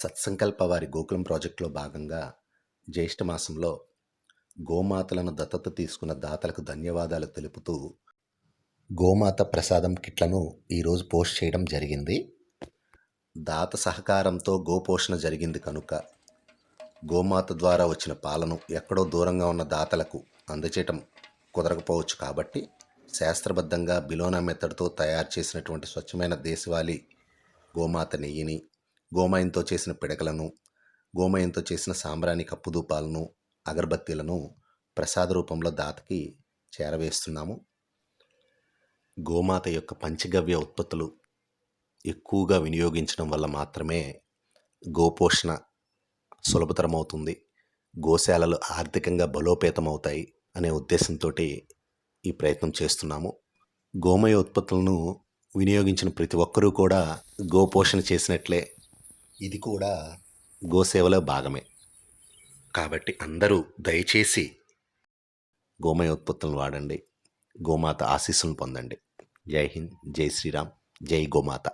సత్సంకల్ప వారి గోకులం ప్రాజెక్టులో భాగంగా జ్యేష్ఠ మాసంలో గోమాతలను దత్తత తీసుకున్న దాతలకు ధన్యవాదాలు తెలుపుతూ గోమాత ప్రసాదం కిట్లను ఈరోజు పోస్ట్ చేయడం జరిగింది. దాత సహకారంతో గోపోషణ జరిగింది కనుక గోమాత ద్వారా వచ్చిన పాలను ఎక్కడో దూరంగా ఉన్న దాతలకు అందచేయటం కుదరకపోవచ్చు కాబట్టి శాస్త్రబద్ధంగా బిలోనా మెథడ్తో తయారు చేసినటువంటి స్వచ్ఛమైన దేశవాళీ గోమాత నెయ్యిని గోమయంతో చేసిన పిడకలను గోమయంతో చేసిన సాంబ్రాణి కప్పుదూపాలను అగరబత్తీలను ప్రసాద రూపంలో దాతకి చేరవేస్తున్నాము. గోమాత యొక్క పంచగవ్య ఉత్పత్తులు ఎక్కువగా వినియోగించడం వల్ల మాత్రమే గోపోషణ సులభతరం అవుతుంది గోశాలలు ఆర్థికంగా బలోపేతం అవుతాయి అనే ఉద్దేశంతో ఈ ప్రయత్నం చేస్తున్నాము. గోమయ ఉత్పత్తులను వినియోగించిన ప్రతి ఒక్కరూ కూడా గోపోషణ చేసినట్లే ఇది కూడా గోసేవలో భాగమే. కాబట్టి అందరూ దయచేసి గోమయ ఉత్పత్తులను వాడండి. గోమాత ఆశీస్సులను పొందండి. జై హింద్ జై శ్రీరామ్ జై గోమాత.